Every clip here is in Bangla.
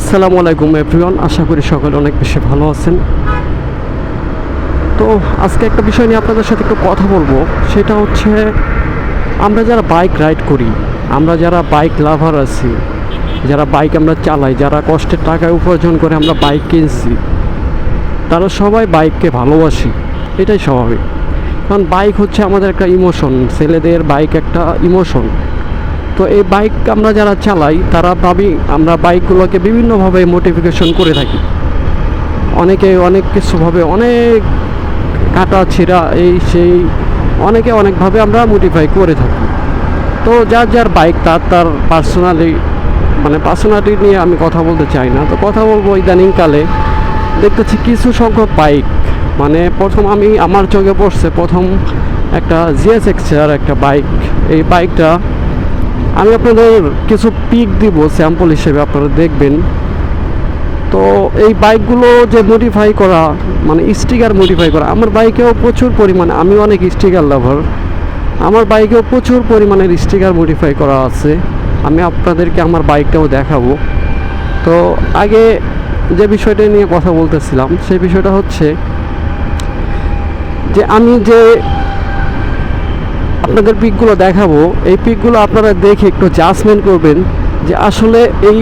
আসসালামু আলাইকুম এভরিওয়ান আশা করি সকলে অনেক বেশি ভালো আছেন। তো আজকে একটা বিষয় নিয়ে আপনাদের সাথে একটু কথা বলব। সেটা হচ্ছে, আমরা যারা বাইক রাইড করি, আমরা যারা বাইক লাভার আছি, যারা বাইক আমরা চালাই, যারা কষ্টের টাকায় উপার্জন করে আমরা বাইক কিনছি, তারা সবাই বাইককে ভালোবাসি। এটাই স্বাভাবিক। কারণ বাইক হচ্ছে আমাদের একটা ইমোশন ছেলেদের বাইক একটা ইমোশন তো এই বাইক আমরা যারা চালাই, তারা ভাবি আমরা বাইকগুলোকে বিভিন্নভাবে মোটিফিকেশন করে থাকি। অনেকে অনেক কিছুভাবে অনেক কাটা ছিঁড়া, এই সেই, অনেকে অনেকভাবে আমরা মোটিফাই করে থাকি। তো যার যার বাইক তার তার পার্সোনালি মানে পার্সোনালিটি নিয়ে আমি কথা বলতে চাই না। তো কথা বলব ইদানিংকালে। দেখতেছি কিছু সংখ্যক বাইক মানে প্রথম আমি, আমার চোখে পড়ছে প্রথম একটা জিএস এক্সের একটা বাইক এই বাইকটা আমি আপনাদের কিছু পিক দিব স্যাম্পল হিসেবে আপনারা দেখবেন। তো এই বাইকগুলো যে মডিফাই করা মানে স্টিকার মডিফাই করা, আমার বাইকেও প্রচুর পরিমাণে, আমি অনেক স্টিকার লাভার আমার বাইকেও প্রচুর পরিমাণের স্টিকার মডিফাই করা আছে। আমি আপনাদেরকে আমার বাইকটাও দেখাবো। তো আগে যে বিষয়টা নিয়ে কথা বলতেছিলাম, সেই বিষয়টা হচ্ছে যে আমি যে আপনাদের পিকগুলো দেখাবো। এই পিকগুলো আপনারা দেখে একটু জাজমেন্ট করবেন যে আসলে এই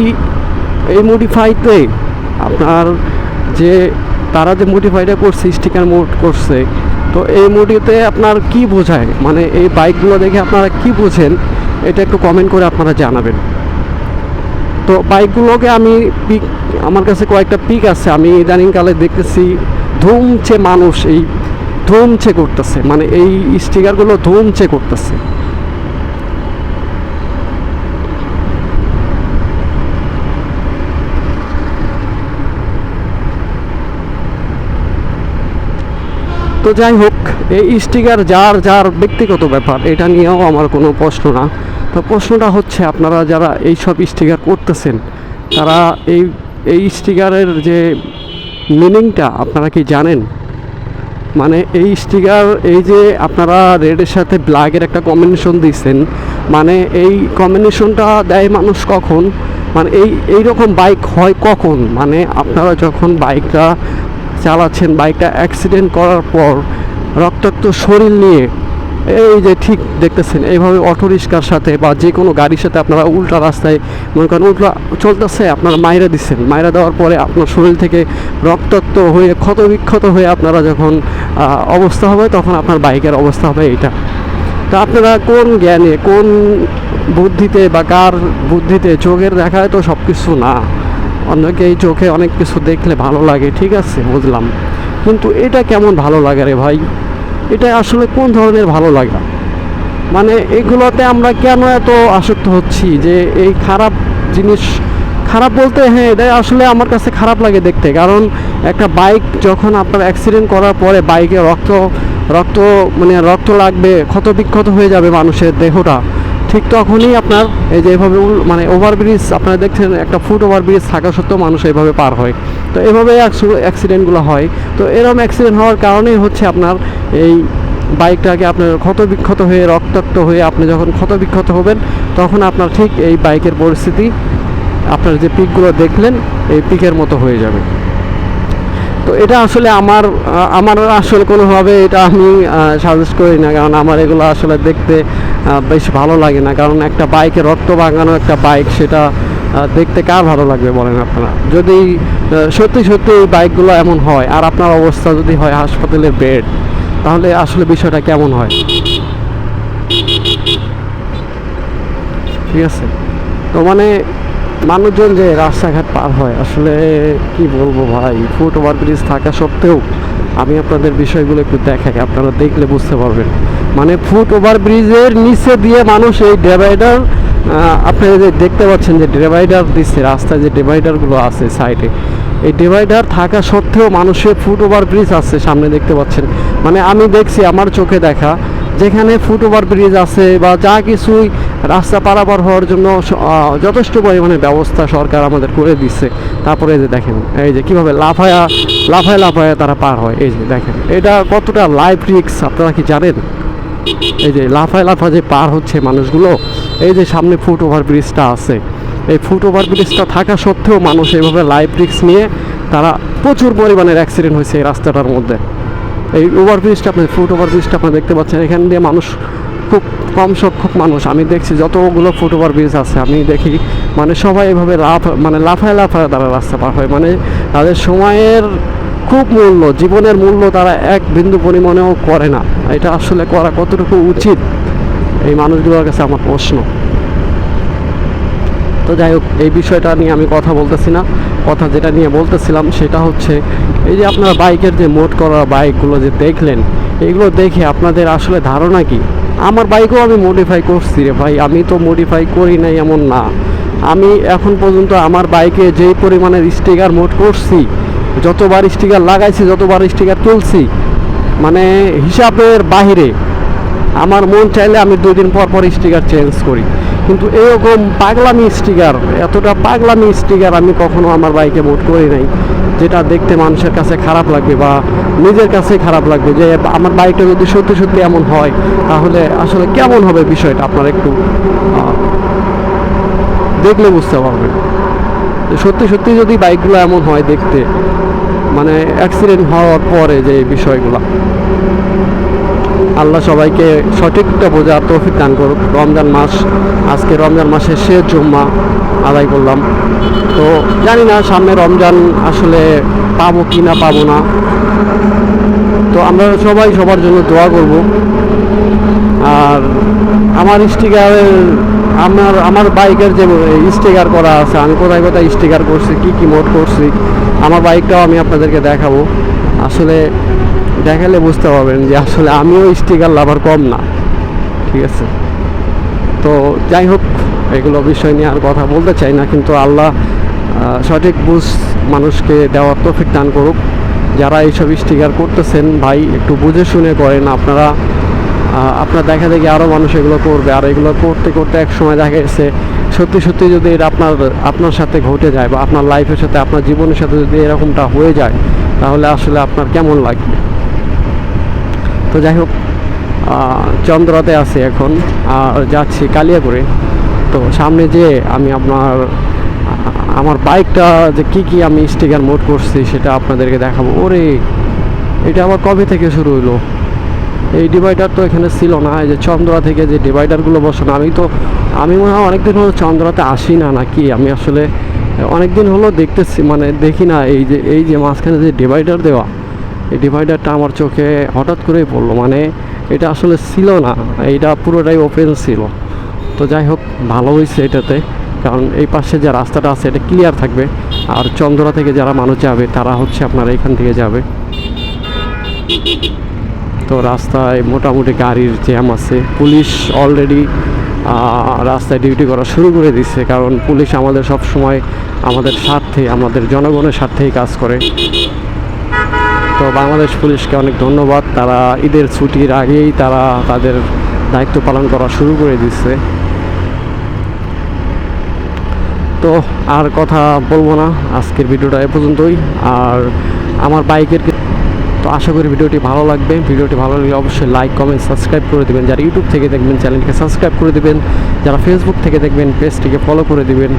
এই মডিফাইতে আপনার যে, তারা যে মডিফাইটা করছে স্টিকার মোড করছে, তো এই মোডিতে আপনার কি বোঝায়? মানে এই বাইকগুলো দেখে আপনারা কি বোঝেন? এটা একটু কমেন্ট করে আপনারা জানাবেন। তো বাইকগুলোকে আমি পিক, আমার কাছে কয়েকটা পিক আছে। আমি ইদানিংকালে দেখতেছি ধুমছে মানুষ এই ধুমছে করতেছে মানে এই স্টিকারগুলো ধুমছে করতেছে। তো যাই হোক, এই স্টিকার যার যার ব্যক্তিগত ব্যাপার, এটা নিয়েও আমার কোনো প্রশ্ন না। তো প্রশ্নটা হচ্ছে, আপনারা যারা এই সব স্টিকার করতেছেন, তারা এই এই স্টিকারের যে মিনিংটা আপনারা কি জানেন? মানে এই স্টিকার এই যে আপনারা রেডের সাথে ব্ল্যাকের একটা কম্বিনেশন দিচ্ছেন মানে এই কম্বিনেশনটা দেয় মানুষ কখন? মানে এই এই রকম বাইক হয় কখন? মানে আপনারা যখন বাইকটা চালাচ্ছেন বাইকটা অ্যাক্সিডেন্ট করার পর, রক্তাক্ত শরীর নিয়ে এই যে ঠিক দেখতেছেন, এইভাবে অটো রিক্সার সাথে বা যে কোনো গাড়ির সাথে আপনারা উল্টা রাস্তায়, মনে করেন উল্টা চলতেছে, আপনারা মাইরা দিচ্ছেন মাইরা দেওয়ার পরে আপনার শরীর থেকে রক্তাক্ত হয়ে ক্ষত বিক্ষত হয়ে আপনারা যখন অবস্থা হবে, তখন আপনার বাইকের অবস্থা হবে এইটা। তা আপনারা কোন জ্ঞানে, কোন বুদ্ধিতে বা কার বুদ্ধিতে চোখের দেখায় তো সব কিছু না। অনেকে এই চোখে অনেক কিছু দেখলে ভালো লাগে, ঠিক আছে, বুঝলাম। কিন্তু এটা কেমন ভালো লাগে রে ভাই? এটা আসলে কোন ধরনের ভালো লাগা মানে এগুলোতে আমরা কেন এত আসক্ত হচ্ছি যে এই খারাপ জিনিস, খারাপ বলতে হ্যাঁ এটা আসলে আমার কাছে খারাপ লাগে দেখতে। কারণ একটা বাইক যখন আপনার অ্যাক্সিডেন্ট করার পরে বাইকে রক্ত রক্ত মানে রক্ত লাগবে ক্ষত বিক্ষত হয়ে যাবে মানুষের দেহটা। ঠিক তখনই আপনার এই যে এভাবে মানে ওভারব্রিজ আপনারা দেখছেন একটা ফুট ওভারব্রিজ থাকা সত্ত্বেও মানুষ এইভাবে পার হয়। তো এভাবে অ্যাক্সিডেন্টগুলো হয়। তো এরকম অ্যাক্সিডেন্ট হওয়ার কারণেই হচ্ছে আপনার এই বাইকটাকে আপনার ক্ষত বিক্ষত হয়ে, রক্তাক্ত হয়ে আপনি যখন ক্ষত বিক্ষত হবেন, তখন আপনার ঠিক এই বাইকের পরিস্থিতি আপনার যে পিকগুলো দেখলেন, এই পিকের মতো হয়ে যাবে। তো এটা আসলে আমার আমার আসলে কোনোভাবে এটা আমি সাজেস্ট করি না। কারণ আমার এগুলো আসলে দেখতে বেশ ভালো লাগে না। কারণ একটা বাইকে রক্ত ভাঙানো একটা বাইক সেটা দেখতে কার ভালো লাগবে বলেন আপনারা? যদি সত্যি সত্যি এই বাইকগুলো এমন হয়, আর আপনার অবস্থা যদি হয় হাসপাতালে বেড তাহলে আসলে বিষয়টা কেমন হয়? ঠিক আছে? তো মানে মানুষজন যে রাস্তাঘাট পার হয়, আসলে কি বলব ভাই? ফুট ওভার ব্রিজ থাকা সত্ত্বেও আমি আপনাদের বিষয়গুলো একটু দেখাই, আপনারা দেখলে বুঝতে পারবেন। মানে ফুট ওভার ব্রিজের নিচে দিয়ে মানুষ এই ডিভাইডার আপনারা যে দেখতে পাচ্ছেন যে ডিভাইডার দিচ্ছে, রাস্তায় যে ডিভাইডারগুলো আছে সাইডে। এই ডিভাইডার থাকা সত্ত্বেও মানুষের ফুট ওভার ব্রিজ আছে, সামনে দেখতে পাচ্ছেন। মানে আমি দেখছি, আমার চোখে দেখা, যেখানে ফুট ওভার ব্রিজ আছে বা যা কিছুই রাস্তা পারাপার হওয়ার জন্য যথেষ্ট পরিমাণে ব্যবস্থা সরকার আমাদের করে দিচ্ছে। তারপরে এই যে দেখেন, এই যে কীভাবে লাফায়া, লাফায় লাফায় তারা পার হয়। এই যে দেখেন, এটা কতটা লাইফ রিক্স আপনারা কি জানেন? এই যে লাফায় লাফা যে পার হচ্ছে মানুষগুলো, এই যে সামনে ফুট ওভার ব্রিজটা আছে। এই ফুট ওভার ব্রিজটা থাকা সত্ত্বেও মানুষ এইভাবে লাইফ রিক্স নিয়ে তারা প্রচুর পরিমাণের অ্যাক্সিডেন্ট হয়েছে এই রাস্তাটার মধ্যে। এই ওভার ব্রিজটা আপনি ফুট ওভার ব্রিজটা আপনারা দেখতে পাচ্ছেন, এখান দিয়ে মানুষ খুব কম সংখ্যক মানুষ। আমি দেখছি যতগুলো ফুট ওভার ব্রিজ আছে, আমি দেখি মানে সবাই এভাবে লাফ মানে লাফায় লাফায় তারা রাস্তা পার হয়। মানে তাদের সময়ের খুব মূল্য, জীবনের মূল্য তারা এক বিন্দু পরিমাণেও করে না। এটা আসলে করা কতটুকু উচিত, এই মানুষগুলোর কাছে আমার প্রশ্ন। তো যাই হোক, এই বিষয়টা নিয়ে আমি কথা বলতেছি না। কথা যেটা নিয়ে বলতেছিলাম সেটা হচ্ছে, এই যে আপনারা বাইকের যে মোট করা বাইকগুলো যে দেখলেন, এগুলো দেখে আপনাদের আসলে ধারণা কি? আমার বাইকও আমি মডিফাই করছি রে ভাই। আমি তো মডিফাই করি নাই এমন না। আমি এখন পর্যন্ত আমার বাইকে যেই পরিমাণের স্টিকার মোট করছি, যতবার স্টিকার লাগাইছি, যতবার স্টিকার তুলছি মানে হিসাবের বাহিরে আমার মন চাইলে আমি দুই দিন পর পর স্টিকার চেঞ্জ করি। কিন্তু এরকম পাগলামি স্টিকার, এতটা পাগলামি স্টিকার আমি কখনো আমার বাইকে মোট করি নাই, যেটা দেখতে মানুষের কাছে খারাপ লাগবে বা নিজের কাছে খারাপ লাগবে যে আমার বাইকটা যদি সত্যি সত্যি এমন হয়, তাহলে আসলে কেমন হবে বিষয়টা আপনারা একটু দেখলে বুঝতে পারবেন। সত্যি সত্যি যদি বাইকগুলো এমন হয় দেখতে মানে অ্যাক্সিডেন্ট হওয়ার পরে যে বিষয়গুলো। আল্লাহ সবাইকে সঠিকটা বোঝার তৌফিক দান করুক। রমজান মাস, আজকে রমজান মাসের শেষ জুম্মা আদায় করলাম। তো জানি না সামনে রমজান আসলে পাবো কি না পাবো না। তো আমরা সবাই সবার জন্য দোয়া করব। আর আমার স্টিকারের আমার আমার বাইকের যে স্টিকার করা আছে, আমি কোথায় কোথায় স্টিকার করছি, কি কি মোড করছি, আমার বাইকটাও আমি আপনাদেরকে দেখাবো। আসলে দেখালে বুঝতে পারবেন যে আসলে আমিও স্টিকার লাভার কম না, ঠিক আছে? তো যাই হোক, এগুলো বিষয় নিয়ে আর কথা বলতে চাই না, কিন্তু আল্লাহ সঠিক বুঝ মানুষকে দেওয়ার তৌফিক দান করুক। যারা এইসব স্টিকার করতেছেন, ভাই, একটু বুঝে শুনে করেন আপনারা। আপনার দেখা দেখি আরও মানুষ এগুলো করবে, আর এগুলো করতে করতে এক সময় দেখা গেছে, সত্যি সত্যি যদি এটা আপনার আপনার সাথে ঘটে যায় বা আপনার লাইফের সাথে, আপনার জীবনের সাথে যদি এরকমটা হয়ে যায়, তাহলে আসলে আপনার কেমন লাগবে? তো যাই হোক চন্দ্রাতে আছি এখন, আর যাচ্ছি কালিয়াপুরে। তো সামনে যে আমি আপনার আমার বাইকটা যে কি কি আমি স্টিকার মোড করছি সেটা আপনাদেরকে দেখাবো। ওরে, এটা আবার কবে থেকে শুরু হলো এই ডিভাইডার তো এখানে ছিল না, এই যে চন্দ্রা থেকে যে ডিভাইডারগুলো বসানো, আমি তো, আমি মনে হয় অনেকদিন হলো চন্দ্রাতে আসি না নাকি? আমি আসলে অনেকদিন হলো দেখতেছি মানে দেখি না, এই যে এই যে মাঝখানে যে ডিভাইডার দেওয়া এই ডিভাইডারটা আমার চোখে হঠাৎ করেই পড়ল। মানে এটা আসলে ছিল না এটা পুরোটাই ওপেন ছিল। তো যাই হোক, ভালো হয়েছে এটাতে। কারণ এই পাশে যে রাস্তাটা আছে, এটা ক্লিয়ার থাকবে। আর চন্দ্রা থেকে যারা মানুষ যাবে, তারা হচ্ছে আপনার এখান থেকে যাবে। তো রাস্তায় মোটামুটি গাড়ির জ্যাম আছে। পুলিশ অলরেডি রাস্তায় ডিউটি করা শুরু করে দিচ্ছে কারণ পুলিশ আমাদের সব সময় আমাদের স্বার্থে, আমাদের জনগণের স্বার্থেই কাজ করে। তো বাংলাদেশ পুলিশকে অনেক ধন্যবাদ। তারা ঈদের ছুটির আগেই তারা তাদের দায়িত্ব পালন করা শুরু করে দিচ্ছে তো আর কথা বলব না, আজকের ভিডিওটা এ পর্যন্তই। আর আমার বাইকের তো আশা করি ভিডিওটি ভালো লাগবে। ভিডিওটি ভালো লাগলে অবশ্যই লাইক, কমেন্ট, সাবস্ক্রাইব করে দেবেন। যারা ইউটিউব থেকে দেখবেন চ্যানেলটিকে সাবস্ক্রাইব করে দেবেন। যারা ফেসবুক থেকে দেখবেন, পেজটিকে ফলো করে দিবেন।